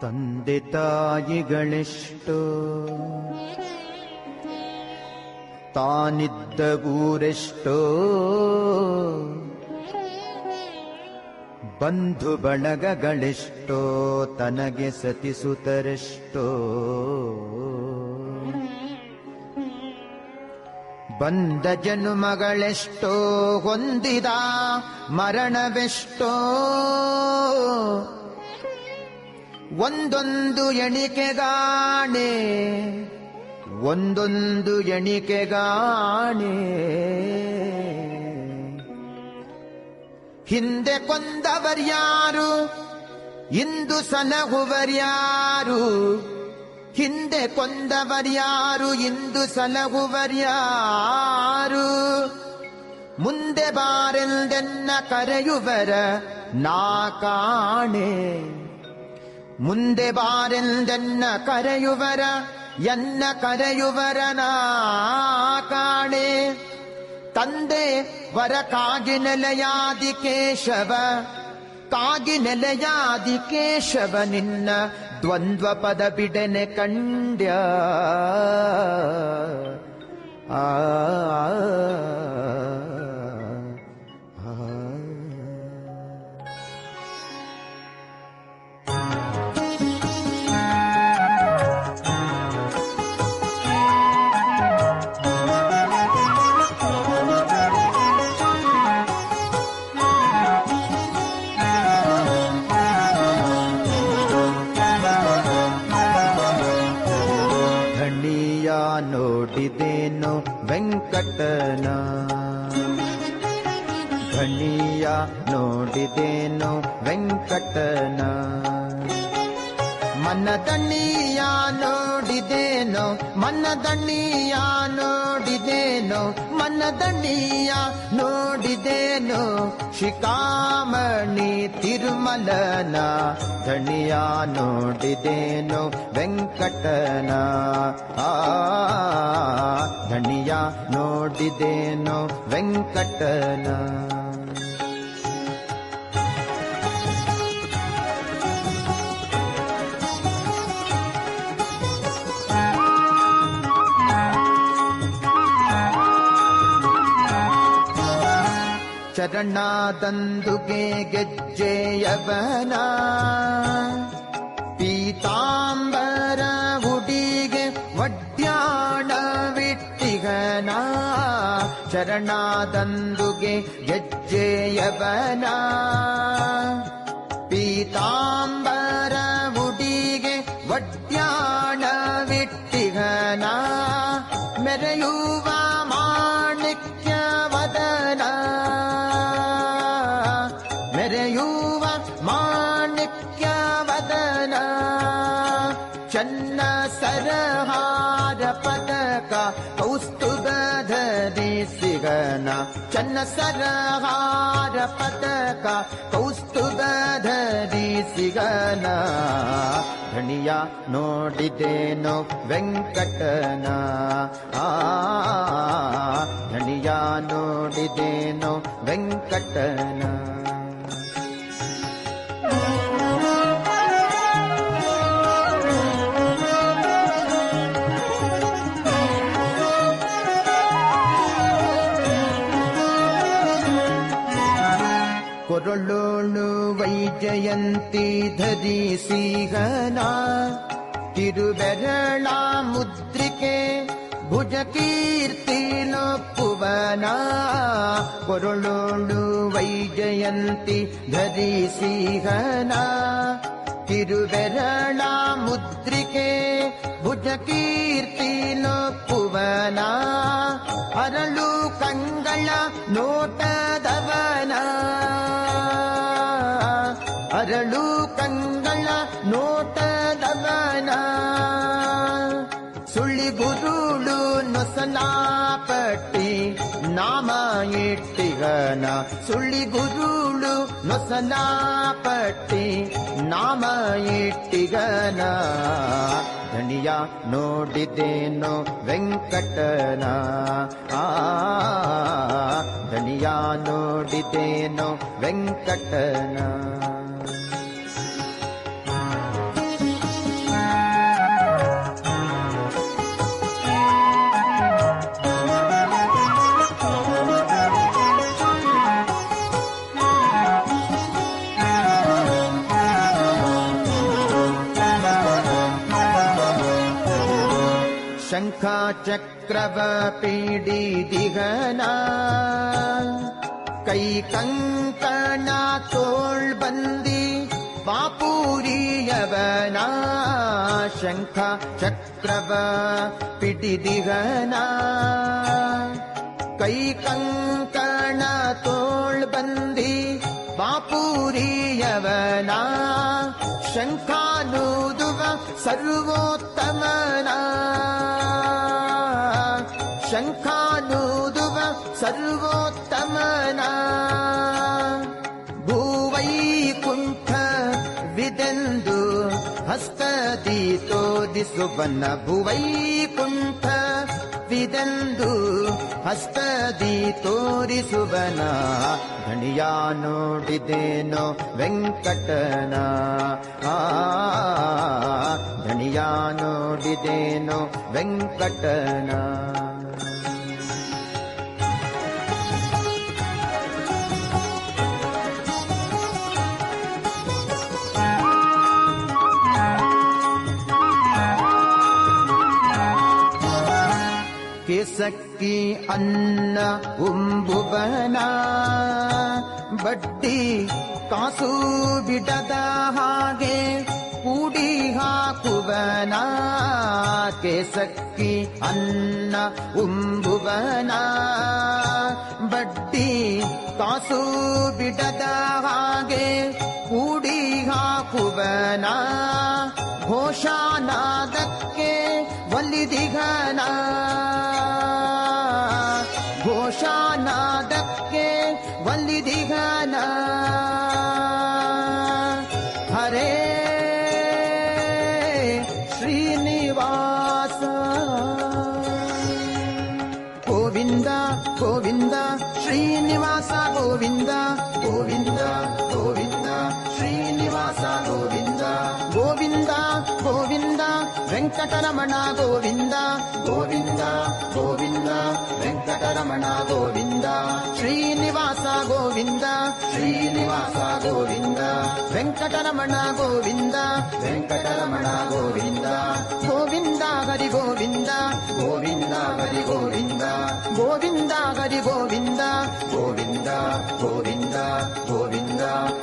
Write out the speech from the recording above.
ತಂದೆ ತಾಯಿಗಳೆಷ್ಟೋ. ತಾನಿದ್ದ ಊರೆಷ್ಟೋ. ಬಂಧು ಬಳಗಗಳೆಷ್ಟೋ ತನಗೆ ಸತಿಸುತ್ತರೆಷ್ಟೋ. ಬಂದ ಜನುಮಗಳೆಷ್ಟೋ ಹೊಂದಿದ ಮರಣವೆಷ್ಟೋ. ಒಂದೊಂದು ಎಣಿಕೆಗಾಣೆ ಒಂದೊಂದು ಎಣಿಕೆಗಾಣೆ. ಹಿಂದೆ ಕೊಂದವರ್ಯಾರು ಇಂದು ಸಲಹುವರ್ಯಾರು ಹಿಂದೆ ಕೊಂದವರ್ಯಾರು ಇಂದು ಸಲಹುವರ್ಯಾರು ಮುಂದೆ ಬಾರೆಂದೆನ್ನ ಕರೆಯುವರ ನಾ ಕಾಣೆ ಮುಂದೆ ಬಾರೆಂದೆನ್ನ ಕರೆಯುವರ, ಎನ್ನ ಕರೆಯುವರ ನಾ ಕಾಣೆ. ತಂದೆ ವರ ಕಾಗಿ ನೆಲೆಯಾದಿ ಕೇಶವ, ಕಾಗಿ ನೆಲೆಯಾದಿ ಕೇಶವ ನಿನ್ನ ದ್ವಂದ್ವ ಪದ ಬಿಡನೆ ಕಂಡ್ಯ. ಆ ಧಣಿಯ ನೋಡಿದೇನು ವೆಂಕಟನ. ನೋಡಿದೇನೋ ಮನದಣ್ಣಿಯ ನೋಡಿದೇನೋ ಮನದಣ್ಣಿಯ ನೋಡಿದೇನೋ. ಶಿಕಾಮಣಿ ತಿರುಮಲನ ಧಣಿಯ ನೋಡಿದೇನೋ ವೆಂಕಟನ. ಆ ಧಣಿಯ ನೋಡಿದೇನೋ ವೆಂಕಟನ. ಚರಣದಂದುಗೆ ಗೆಜ್ಜೆಯವನ. ಪೀತಾಂಬರ ಉಡಿಗೆ ವಡ್ಯಾಣ ವಿಟ್ಟಿಗನ. ಶರಣ ತಂದುಗೆ ಗೆಜ್ಜೆಯವನ. ಪೀತಾಂಬರ ಧರಿಸಿಗನ ಚನ್ನ ಸರಹಾರ ಪದಕ ಕೌಸ್ತುಭ ಧರಿಸಿಗನ ಧಣಿಯ ನೋಡಿದೇನೋ ವೆಂಕಟನ. ಆ ಧಣಿಯ ನೋಡಿದೇನೋ ವೆಂಕಟನ. ಕೊರಳೋಳು ವೈಜಯಂತಿ ಧರಿಸಿಗನ ತಿರುಬೆರಳ ಮುದ್ರಿಕೆ ಭುಜ ಕೀರ್ತಿ ಲೊಪ್ಪುವನ ಕೊರಳೋಳು ವೈಜಯಂತಿ ಧರಿಸಿಗನ ತಿರುಬೆರಳ ಮುದ್ರಿಕೆ ಭುಜ ಕೀರ್ತಿ ಅರಳು ಕಂಗಳ ನೋಟದವನ. ಸುಳ್ಳಿ ಗುರುಳು ನೊಸಲಾಪಟ್ಟಿ ನಾಮ ಇಟ್ಟಿಗನ. ಸುಳ್ಳಿ ಗುರುಳು ನೊಸಲಾಪಟ್ಟಿ ನಾಮ ಇಟ್ಟಿಗನ. ಧಣಿಯ ನೋಡಿದೇನೋ ವೆಂಕಟನ. ಆ ಧಣಿಯ ನೋಡಿದೇನೋ ವೆಂಕಟನ. शङ्खाचक्रवपीडिदिगना चक्रव पीडिदिगना कैकङ्कणातोबन्दी शङ्खा चक्रव पीडिदिगना कैकङ्कणतोबन्दी वापूरीयवना। शङ्खानूदुव सर्वोत्तमना। त्तमना भुवै पुङ्ख विदन्धु हस्तदितो दिसुबन भुवै पुङ्ख विदन्धु हस्तदितो दिसुबन धनिया नोडिदेनो वेङ्कटना। धनिया नोडिदेनो वेङ्कटना। ಕೇಸಕ್ಕಿ ಅನ್ನ ಉಂಬುವನ. ಬಡ್ಡಿ ಕಾಸು ಬಿಡದ ಹಾಗೆ ಕೂಡಿ ಹಾಕುವನ. ಕೇಸಕ್ಕಿ ಅನ್ನ ಉಂಬುವನ. ಬಡ್ಡಿ ಕಾಸು ಬಿಡದ ಹಾಗೆ ಕೂಡಿ ಹಾಕುವನ. ಘೋಷಾನಾದಕ್ಕೆ ಒಲಿದಿಘನ हरे श्रीनिवास। गोविन्द गोविन्द श्रीनिवास गोविन्द। వెంకటరమణ గోవింద గోవింద గోవింద వెంకటరమణ గోవింద. శ్రీనివాస గోవింద శ్రీనివాస గోవింద. వెంకటరమణ గోవింద వెంకటరమణ గోవింద. గోవింద హరి గోవింద గోవింద హరి గోవింద. గోవింద హరి గోవింద గోవింద గోవింద గోవింద.